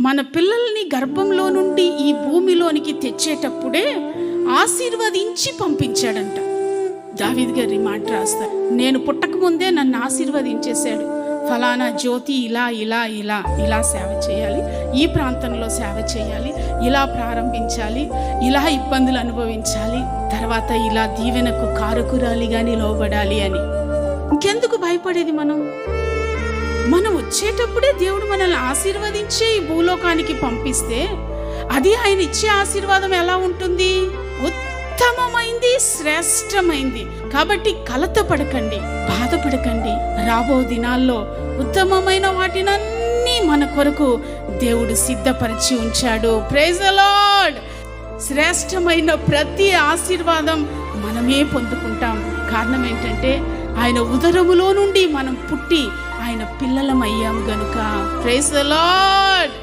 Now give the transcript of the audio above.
మన పిల్లల్ని గర్భంలో నుండి ఈ భూమిలోనికి తెచ్చేటప్పుడే ఆశీర్వదించి పంపించాడంట. దావిద్ గారి మాట రాస్తారు. నేను పుట్టక ముందే నన్ను ఆశీర్వదించేశాడు. ఫలానా జ్యోతి ఇలా ఇలా ఇలా ఇలా సేవ చేయాలి. ఈ ప్రాంతంలో సేవ చేయాలి. ఇలా ప్రారంభించాలి. ఇలా ఇబ్బందులు అనుభవించాలి. తర్వాత ఇలా దీవెనకు కారకురాలిగా లోబడాలి అని. ఇంకెందుకు భయపడేది మనం? మనం వచ్చేటప్పుడే దేవుడు మనల్ని ఆశీర్వదించే ఈ భూలోకానికి పంపిస్తే అది ఆయన ఇచ్చే ఆశీర్వాదం ఎలా ఉంటుంది? ఉత్తమమైంది శ్రేష్టమైంది. కాబట్టి కలత పడకండి బాధపడకండి. రాబో దినాల్లో ఉత్తమమైన వాటినన్నీ మన కొరకు దేవుడు సిద్ధపరిచి ఉంచాడు. ప్రైజ్ లార్డ్ శ్రేష్టమైన ప్రతి ఆశీర్వాదం మనమే పొందుకుంటాం. కారణం ఏంటంటే ఆయన ఉదరములో నుండి మనం పుట్టి ఆయన పిల్లలం గనుక. ప్రైజ్